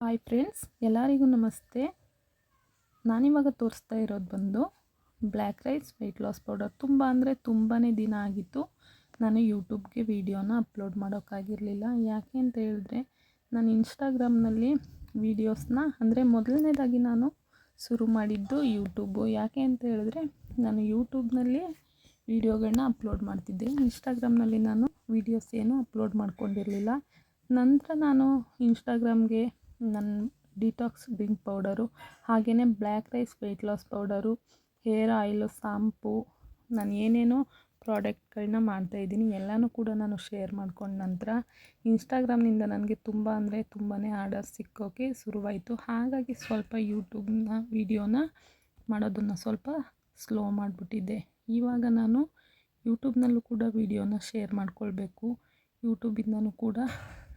Hi friends ಎಲ್ಲರಿಗೂ ನಮಸ್ತೆ. ನಾನಿವಾಗ ತೋರಿಸ್ತಾ ಇರೋದು ಬಂದು black rice weight loss powder ತುಂಬ ಅಂದರೆ ತುಂಬಾ ದಿನ ಆಗಿತ್ತು. ನಾನು ಯೂಟ್ಯೂಬ್ಗೆ ವೀಡಿಯೋನ ಅಪ್ಲೋಡ್ ಮಾಡೋಕ್ಕಾಗಿರಲಿಲ್ಲ. ಯಾಕೆ ಅಂತ ಹೇಳಿದ್ರೆ, ನಾನು ಇನ್ಸ್ಟಾಗ್ರಾಮ್ನಲ್ಲಿ ವೀಡಿಯೋಸ್ನ ಅಂದರೆ ಮೊದಲನೇದಾಗಿ ನಾನು ಶುರು ಮಾಡಿದ್ದು ಯೂಟ್ಯೂಬು ಯಾಕೆ ಅಂತ ಹೇಳಿದ್ರೆ, ನಾನು ಯೂಟ್ಯೂಬ್ನಲ್ಲಿ ವೀಡಿಯೋಗಳನ್ನ ಅಪ್ಲೋಡ್ ಮಾಡ್ತಿದ್ದೆ. ಇನ್ಸ್ಟಾಗ್ರಾಮ್ನಲ್ಲಿ ನಾನು ವೀಡಿಯೋಸ್ ಏನು ಅಪ್ಲೋಡ್ ಮಾಡ್ಕೊಂಡಿರಲಿಲ್ಲ. ನಂತರ ನಾನು ಇನ್ಸ್ಟಾಗ್ರಾಮ್ಗೆ ನನ್ನ ಡಿಟಾಕ್ಸ್ ಡ್ರಿಂಕ್ ಪೌಡರು ಹಾಗೆಯೇ black rice weight loss powder, hair oil, shampoo, ನಾನು ಏನೇನೋ ಪ್ರಾಡಕ್ಟ್ಗಳನ್ನ ಮಾಡ್ತಾಯಿದ್ದೀನಿ ಎಲ್ಲನೂ ಕೂಡ ನಾನು ಶೇರ್ ಮಾಡ್ಕೊಂಡ ನಂತರ ಇನ್ಸ್ಟಾಗ್ರಾಮ್ನಿಂದ ನನಗೆ ತುಂಬ ಅಂದರೆ ತುಂಬಾ ಆರ್ಡರ್ ಸಿಕ್ಕೋಕ್ಕೆ ಶುರುವಾಯಿತು. ಹಾಗಾಗಿ ಸ್ವಲ್ಪ ಯೂಟ್ಯೂಬ್ನ ವೀಡಿಯೋನ ಮಾಡೋದನ್ನು ಸ್ವಲ್ಪ ಸ್ಲೋ ಮಾಡಿಬಿಟ್ಟಿದ್ದೆ. ಇವಾಗ ನಾನು ಯೂಟ್ಯೂಬ್ನಲ್ಲೂ ಕೂಡ ವೀಡಿಯೋನ ಶೇರ್ ಮಾಡ್ಕೊಳ್ಬೇಕು. ಯೂಟ್ಯೂಬಿಂದನೂ ಕೂಡ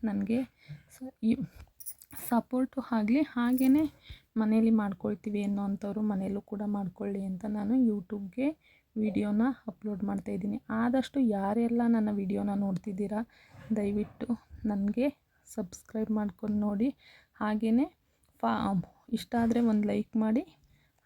ನನಗೆ ಸಪೋರ್ಟು ಆಗಲಿ ಹಾಗೆಯೇ ಮನೇಲಿ ಮಾಡ್ಕೊಳ್ತೀವಿ ಅನ್ನೋವಂಥವ್ರು ಮನೆಯಲ್ಲೂ ಕೂಡ ಮಾಡ್ಕೊಳ್ಳಿ ಅಂತ ನಾನು ಯೂಟ್ಯೂಬ್ಗೆ ವಿಡಿಯೋನ ಅಪ್ಲೋಡ್ ಮಾಡ್ತಾಯಿದ್ದೀನಿ ಆದಷ್ಟು ಯಾರೆಲ್ಲ ನನ್ನ ವಿಡಿಯೋನ ನೋಡ್ತಿದ್ದೀರಾ, ದಯವಿಟ್ಟು ನನಗೆ ಸಬ್ಸ್ಕ್ರೈಬ್ ಮಾಡ್ಕೊಂಡು ನೋಡಿ. ಹಾಗೆಯೇ ಫಾ, ಇಷ್ಟ ಆದರೆ ಒಂದು ಲೈಕ್ ಮಾಡಿ.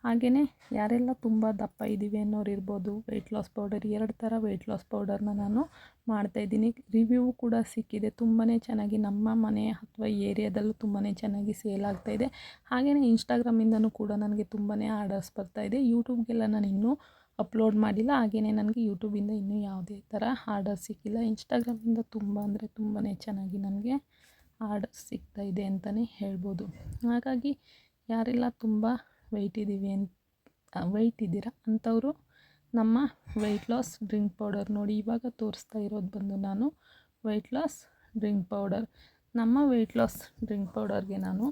ಹಾಗೆಯೇ ಯಾರೆಲ್ಲ ತುಂಬ ದಪ್ಪ ಇದ್ದೀವಿ ಅನ್ನೋರು ಇರ್ಬೋದು ವೆಯ್ಟ್ ಲಾಸ್ ಪೌಡರ್ ಎರಡು ಥರ ವೆಯ್ಟ್ ಲಾಸ್ ಪೌಡರ್ನ ನಾನು ಮಾಡ್ತಾಯಿದ್ದೀನಿ ರಿವ್ಯೂ ಕೂಡ ಸಿಕ್ಕಿದೆ ತುಂಬಾ ಚೆನ್ನಾಗಿ ನಮ್ಮ ಮನೆ ಅಥವಾ ಏರಿಯಾದಲ್ಲೂ ತುಂಬಾ ಚೆನ್ನಾಗಿ ಸೇಲ್ ಆಗ್ತಾಯಿದೆ ಹಾಗೆಯೇ ಇನ್ಸ್ಟಾಗ್ರಾಮಿಂದನೂ ಕೂಡ ನನಗೆ ತುಂಬಾ ಆರ್ಡರ್ಸ್ ಬರ್ತಾಯಿದೆ ಯೂಟ್ಯೂಬ್ಗೆಲ್ಲ ನಾನು ಇನ್ನೂ ಅಪ್ಲೋಡ್ ಮಾಡಿಲ್ಲ ಹಾಗೆಯೇ ನನಗೆ ಯೂಟ್ಯೂಬಿಂದ ಇನ್ನೂ ಯಾವುದೇ ಥರ ಆರ್ಡರ್ ಸಿಕ್ಕಿಲ್ಲ. ಇನ್ಸ್ಟಾಗ್ರಾಮಿಂದ ತುಂಬ ಅಂದರೆ ತುಂಬಾ ಚೆನ್ನಾಗಿ ನನಗೆ ಆರ್ಡರ್ ಸಿಗ್ತಾಯಿದೆ ಅಂತಲೇ ಹೇಳ್ಬೋದು. ಹಾಗಾಗಿ ಯಾರೆಲ್ಲ ತುಂಬ ವೆಯ್ಟ್ ಇದ್ದೀವಿ ಅಂತ ವೆಯ್ಟ್ ಇದ್ದೀರಾ ಅಂಥವರು ನಮ್ಮ ವೆಯ್ಟ್ ಲಾಸ್ ಡ್ರಿಂಕ್ ಪೌಡರ್ ನೋಡಿ ಇವಾಗ ತೋರಿಸ್ತಾ ಇರೋದು ಬಂದು ನಾನು ವೆಯ್ಟ್ ಲಾಸ್ ಡ್ರಿಂಕ್ ಪೌಡರ್ ನಮ್ಮ ವೆಯ್ಟ್ ಲಾಸ್ ಡ್ರಿಂಕ್ ಪೌಡರ್ಗೆ ನಾನು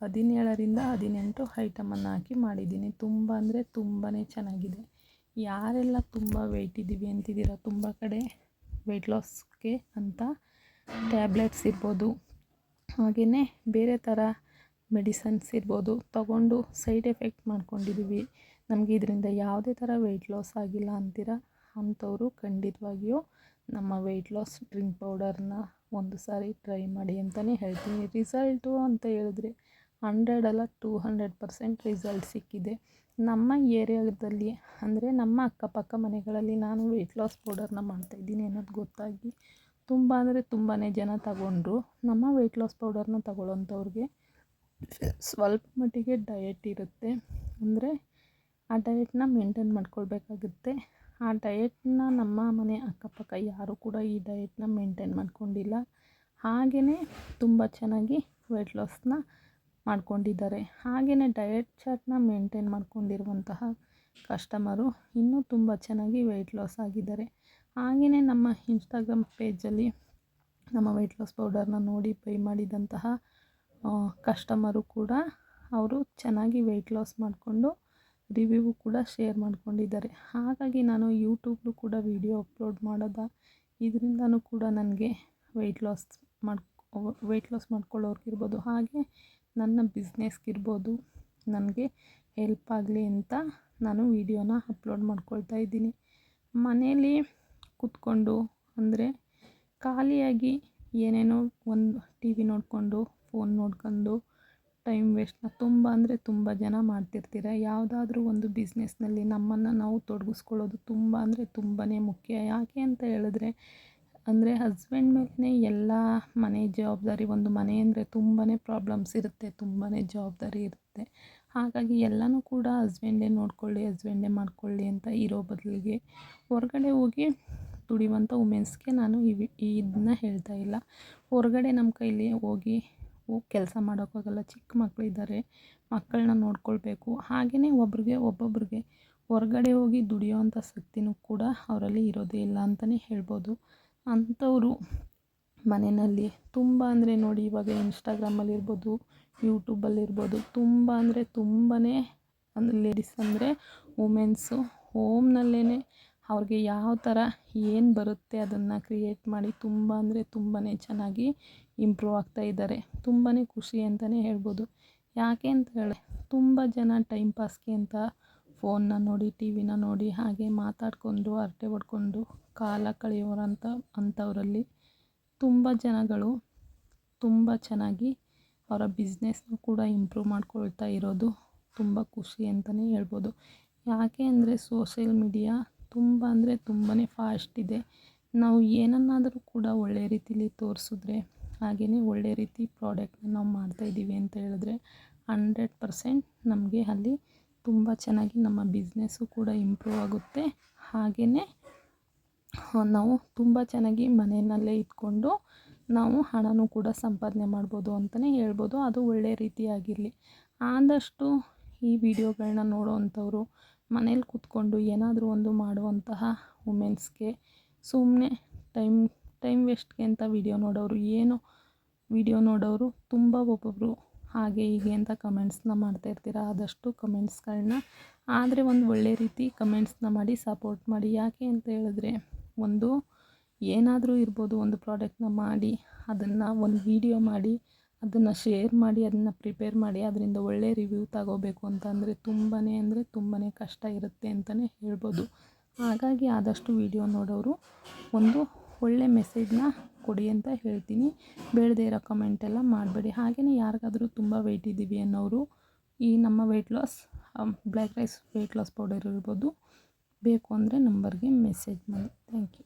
ಹದಿನೇಳರಿಂದ ಹದಿನೆಂಟು ಐಟಮನ್ನು ಹಾಕಿ ಮಾಡಿದ್ದೀನಿ. ತುಂಬ ಅಂದರೆ ತುಂಬಾ ಚೆನ್ನಾಗಿದೆ. ಯಾರೆಲ್ಲ ತುಂಬ ವೆಯ್ಟ್ ಇದ್ದೀವಿ ಅಂತಿದ್ದೀರ, ತುಂಬ ಕಡೆ ವೆಯ್ಟ್ ಲಾಸ್ಗೆ ಅಂತ ಟ್ಯಾಬ್ಲೆಟ್ಸ್ ಇರ್ಬೋದು ಹಾಗೆಯೇ ಬೇರೆ ಥರ ಮೆಡಿಸನ್ಸ್ ಇರ್ಬೋದು ತಗೊಂಡು ಸೈಡ್ ಎಫೆಕ್ಟ್ ಮಾಡ್ಕೊಂಡಿದ್ದೀವಿ. ನಮಗೆ ಇದರಿಂದ ಯಾವುದೇ ಥರ ವೆಯ್ಟ್ ಲಾಸ್ ಆಗಿಲ್ಲ ಅಂತೀರ? ಅಂಥವರು ಖಂಡಿತವಾಗಿಯೂ ನಮ್ಮ ವೆಯ್ಟ್ ಲಾಸ್ ಡ್ರಿಂಕ್ ಪೌಡರ್ನ ಒಂದು ಸಾರಿ ಟ್ರೈ ಮಾಡಿ ಅಂತಲೇ ಹೇಳ್ತೀನಿ. ರಿಸಲ್ಟು ಅಂತ ಹೇಳಿದ್ರೆ ಹಂಡ್ರೆಡ್ ಅಲ್ಲ ಟೂ ಹಂಡ್ರೆಡ್ ಪರ್ಸೆಂಟ್ ರಿಸಲ್ಟ್ ಸಿಕ್ಕಿದೆ. ನಮ್ಮ ಏರಿಯಾದಲ್ಲಿ ಅಂದರೆ ನಮ್ಮ ಅಕ್ಕಪಕ್ಕ ಮನೆಗಳಲ್ಲಿ ನಾನು ವೆಯ್ಟ್ ಲಾಸ್ ಪೌಡರ್ನ ಮಾಡ್ತಾಯಿದ್ದೀನಿ ಅನ್ನೋದು ಗೊತ್ತಾಗಿ ತುಂಬ ಅಂದರೆ ತುಂಬಾ ಜನ ತಗೊಂಡ್ರು. ನಮ್ಮ ವೆಯ್ಟ್ ಲಾಸ್ ಪೌಡರ್ನ ತಗೊಳ್ಳೋಂಥವ್ರಿಗೆ ಸ್ವಲ್ಪ ಮಟ್ಟಿಗೆ ಡಯಟ್ ಇರುತ್ತೆ. ಅಂದರೆ ಆ ಡಯಟ್ನ ಮೇಂಟೈನ್ ಮಾಡ್ಕೊಳ್ಬೇಕಾಗುತ್ತೆ. ಆ ಡಯಟ್ನ ನಮ್ಮ ಮನೆ ಅಕ್ಕಪಕ್ಕ ಯಾರೂ ಕೂಡ ಈ ಡಯಟ್ನ ಮೇಂಟೈನ್ ಮಾಡ್ಕೊಂಡಿಲ್ಲ. ಹಾಗೆಯೇ ತುಂಬ ಚೆನ್ನಾಗಿ ವೆಯ್ಟ್ ಲಾಸ್ನ ಮಾಡ್ಕೊಂಡಿದ್ದಾರೆ. ಹಾಗೆಯೇ ಡಯಟ್ ಚಾರ್ಟ್ನ ಮೇಂಟೈನ್ ಮಾಡ್ಕೊಂಡಿರುವಂತಹ ಕಸ್ಟಮರು ಇನ್ನೂ ತುಂಬ ಚೆನ್ನಾಗಿ ವೆಯ್ಟ್ ಲಾಸ್ ಆಗಿದ್ದಾರೆ. ಹಾಗೆಯೇ ನಮ್ಮ ಇನ್ಸ್ಟಾಗ್ರಾಮ್ ಪೇಜಲ್ಲಿ ನಮ್ಮ ವೆಯ್ಟ್ ಲಾಸ್ ಪೌಡರ್ನ ನೋಡಿ ಬೈ ಮಾಡಿದಂತಹ ಕಸ್ಟಮರು ಕೂಡ ಅವರು ಚೆನ್ನಾಗಿ ವೆಯ್ಟ್ ಲಾಸ್ ಮಾಡಿಕೊಂಡು ರಿವ್ಯೂ ಕೂಡ ಶೇರ್ ಮಾಡ್ಕೊಂಡಿದ್ದಾರೆ. ಹಾಗಾಗಿ ನಾನು ಯೂಟ್ಯೂಬ್ಲು ಕೂಡ ವೀಡಿಯೋ ಅಪ್ಲೋಡ್ ಮಾಡೋದ, ಇದರಿಂದನೂ ಕೂಡ ನನಗೆ ವೆಯ್ಟ್ ಲಾಸ್ ಮಾಡಿ ವೆಯ್ಟ್ ಲಾಸ್ ಮಾಡ್ಕೊಳ್ಳೋರ್ಗಿರ್ಬೋದು ಹಾಗೆ ನನ್ನ ಬಿಸ್ನೆಸ್ಗಿರ್ಬೋದು ನನಗೆ ಹೆಲ್ಪ್ ಆಗಲಿ ಅಂತ ನಾನು ವೀಡಿಯೋನ ಅಪ್ಲೋಡ್ ಮಾಡ್ಕೊಳ್ತಾ ಇದ್ದೀನಿ. ಮನೇಲಿ ಕೂತ್ಕೊಂಡು ಅಂದರೆ ಖಾಲಿಯಾಗಿ ಏನೇನೋ ಒಂದು ಟಿ ವಿ ನೋಡಿಕೊಂಡು ಫೋನ್ ನೋಡ್ಕೊಂಡು ಟೈಮ್ ವೇಸ್ಟ್ನ ತುಂಬ ಅಂದರೆ ತುಂಬ ಜನ ಮಾಡ್ತಿರ್ತೀರ. ಯಾವುದಾದ್ರೂ ಒಂದು ಬಿಸ್ನೆಸ್ನಲ್ಲಿ ನಮ್ಮನ್ನು ನಾವು ತೊಡಗಿಸ್ಕೊಳ್ಳೋದು ತುಂಬ ಅಂದರೆ ತುಂಬಾ ಮುಖ್ಯ. ಯಾಕೆ ಅಂತ ಹೇಳಿದ್ರೆ, ಅಂದರೆ ಹಸ್ಬೆಂಡ್ ಮೇಲೆ ಎಲ್ಲ ಮನೆ ಜವಾಬ್ದಾರಿ, ಒಂದು ಮನೆ ಅಂದರೆ ತುಂಬಾ ಪ್ರಾಬ್ಲಮ್ಸ್ ಇರುತ್ತೆ ತುಂಬಾ ಜವಾಬ್ದಾರಿ ಇರುತ್ತೆ. ಹಾಗಾಗಿ ಎಲ್ಲನೂ ಕೂಡ ಹಸ್ಬೆಂಡೇ ನೋಡ್ಕೊಳ್ಳಿ ಹಸ್ಬೆಂಡೇ ಮಾಡ್ಕೊಳ್ಳಿ ಅಂತ ಇರೋ ಬದಲಿಗೆ ಹೊರಗಡೆ ಹೋಗಿ ದುಡಿಯುವಂಥ ವುಮೆನ್ಸ್ಗೆ ನಾನು ಇವಿ ಇದನ್ನ ಹೇಳ್ತಾ ಇಲ್ಲ. ಹೊರಗಡೆ ನಮ್ಮ ಕೈಲಿ ಹೋಗಿ ಹೋಗಿ ಕೆಲಸ ಮಾಡೋಕ್ಕಾಗಲ್ಲ, ಚಿಕ್ಕ ಮಕ್ಕಳಿದ್ದಾರೆ ಮಕ್ಕಳನ್ನ ನೋಡ್ಕೊಳ್ಬೇಕು. ಹಾಗೆಯೇ ಒಬ್ರಿಗೆ ಒಬ್ಬೊಬ್ರಿಗೆ ಹೊರಗಡೆ ಹೋಗಿ ದುಡಿಯೋವಂಥ ಶಕ್ತಿನೂ ಕೂಡ ಅವರಲ್ಲಿ ಇರೋದೇ ಇಲ್ಲ ಅಂತಲೇ ಹೇಳ್ಬೋದು. ಅಂಥವರು ಮನೆಯಲ್ಲಿ ತುಂಬ ಅಂದರೆ ನೋಡಿ ಇವಾಗ ಇನ್ಸ್ಟಾಗ್ರಾಮಲ್ಲಿರ್ಬೋದು ಯೂಟ್ಯೂಬಲ್ಲಿರ್ಬೋದು ತುಂಬ ಅಂದರೆ ತುಂಬಾ ಅಂದರೆ ಲೇಡೀಸ್ ಅಂದರೆ ವುಮೆನ್ಸು ಹೋಮ್ನಲ್ಲೇ ಅವ್ರಿಗೆ ಯಾವ ಥರ ಏನು ಬರುತ್ತೆ ಅದನ್ನು ಕ್ರಿಯೇಟ್ ಮಾಡಿ ತುಂಬ ಅಂದರೆ ತುಂಬಾ ಚೆನ್ನಾಗಿ ಇಂಪ್ರೂವ್ ಆಗ್ತಾ ಇದ್ದಾರೆ. ತುಂಬಾ ಖುಷಿ ಅಂತಲೇ ಹೇಳ್ಬೋದು. ಯಾಕೆ ಅಂತ ಹೇಳಿ, ತುಂಬ ಜನ ಟೈಮ್ ಪಾಸ್ಗೆ ಅಂತ ಫೋನ್ನ ನೋಡಿ ಟಿ ವಿನ ನೋಡಿ, ಹಾಗೆ ಮಾತಾಡಿಕೊಂಡು, ಹರಟೆ ಹೊಡ್ಕೊಂಡು, ಕಾಲ ಕಳೆಯೋರಂಥ ಅಂಥವರಲ್ಲಿ ತುಂಬ ಜನಗಳು ತುಂಬ ಚೆನ್ನಾಗಿ ಅವರ ಬಿಸ್ನೆಸ್ನು ಕೂಡ ಇಂಪ್ರೂವ್ ಮಾಡ್ಕೊಳ್ತಾ ಇರೋದು ತುಂಬ ಖುಷಿ ಅಂತಲೇ ಹೇಳ್ಬೋದು. ಯಾಕೆ ಅಂದರೆ ಸೋಷಿಯಲ್ ಮೀಡಿಯಾ ತುಂಬ ಅಂದರೆ ತುಂಬಾ ಫಾಸ್ಟ್ ಇದೆ. ನಾವು ಏನನ್ನಾದರೂ ಕೂಡ ಒಳ್ಳೆಯ ರೀತಿಲಿ ತೋರಿಸಿದ್ರೆ ಹಾಗೆಯೇ ಒಳ್ಳೆ ರೀತಿ ಪ್ರಾಡಕ್ಟ್ನ ನಾವು ಮಾಡ್ತಾಯಿದ್ದೀವಿ ಅಂತ ಹೇಳಿದ್ರೆ ಹಂಡ್ರೆಡ್ ಪರ್ಸೆಂಟ್ ನಮಗೆ ಅಲ್ಲಿ ತುಂಬ ಚೆನ್ನಾಗಿ ನಮ್ಮ ಬಿಸ್ನೆಸ್ಸು ಕೂಡ ಇಂಪ್ರೂವ್ ಆಗುತ್ತೆ. ಹಾಗೆಯೇ ನಾವು ತುಂಬ ಚೆನ್ನಾಗಿ ಮನೆಯಲ್ಲೇ ಇಟ್ಕೊಂಡು ನಾವು ಹಣನೂ ಕೂಡ ಸಂಪಾದನೆ ಮಾಡ್ಬೋದು ಅಂತಲೇ ಹೇಳ್ಬೋದು. ಅದು ಒಳ್ಳೆ ರೀತಿಯಾಗಿರಲಿ ಆದಷ್ಟು ಈ ವಿಡಿಯೋಗಳನ್ನ ನೋಡೋವಂಥವ್ರು, ಮನೇಲಿ ಕೂತ್ಕೊಂಡು ಏನಾದರೂ ಒಂದು ಮಾಡುವಂತಹ ವುಮೆನ್ಸ್ಗೆ ಸುಮ್ಮನೆ ಟೈಮ್ ಟೈಮ್ ವೇಸ್ಟ್ಗೆ ಅಂತ ವಿಡಿಯೋ ನೋಡೋರು, ಏನು ವಿಡಿಯೋ ನೋಡೋರು ತುಂಬ ಒಬ್ಬೊಬ್ಬರು ಹಾಗೆ ಹೀಗೆ ಅಂತ ಕಮೆಂಟ್ಸ್ನ ಮಾಡ್ತಾಯಿರ್ತೀರ ಆದಷ್ಟು ಕಮೆಂಟ್ಸ್ಗಳನ್ನ, ಆದರೆ ಒಂದು ಒಳ್ಳೆ ರೀತಿ ಕಮೆಂಟ್ಸ್ನ ಮಾಡಿ ಸಪೋರ್ಟ್ ಮಾಡಿ. ಯಾಕೆ ಅಂತ ಹೇಳಿದ್ರೆ, ಒಂದು ಏನಾದರೂ ಇರ್ಬೋದು, ಒಂದು ಪ್ರಾಡಕ್ಟ್ನ ಮಾಡಿ, ಅದನ್ನು ಒಂದು ವಿಡಿಯೋ ಮಾಡಿ, ಅದನ್ನು ಶೇರ್ ಮಾಡಿ, ಅದನ್ನು ಪ್ರಿಪೇರ್ ಮಾಡಿ, ಅದರಿಂದ ಒಳ್ಳೆ ರಿವ್ಯೂ ತಗೋಬೇಕು ಅಂತ ಅಂದರೆ ತುಂಬಾ ಅಂದರೆ ತುಂಬಾ ಕಷ್ಟ ಇರುತ್ತೆ ಅಂತಲೇ ಹೇಳ್ಬೋದು. ಹಾಗಾಗಿ ಆದಷ್ಟು ವಿಡಿಯೋ ನೋಡೋರು ಒಂದು ಒಳ್ಳೆ ಮೆಸೇಜ್ನ ಕೊಡಿ ಅಂತ ಹೇಳ್ತೀನಿ. ಬೇಡದೇ ಇರೋ ಕಮೆಂಟೆಲ್ಲ ಮಾಡಬೇಡಿ. ಹಾಗೆಯೇ ಯಾರಿಗಾದರೂ ತುಂಬ ವೆಯ್ಟ್ ಇದ್ದೀವಿ ಅನ್ನೋರು, ಈ ನಮ್ಮ weight loss black rice weight loss powder ಇರ್ಬೋದು. ಬೇಕು ಅಂದರೆ ನಂಬರ್ಗೆ ಮೆಸೇಜ್ ಮಾಡಿ. Thank you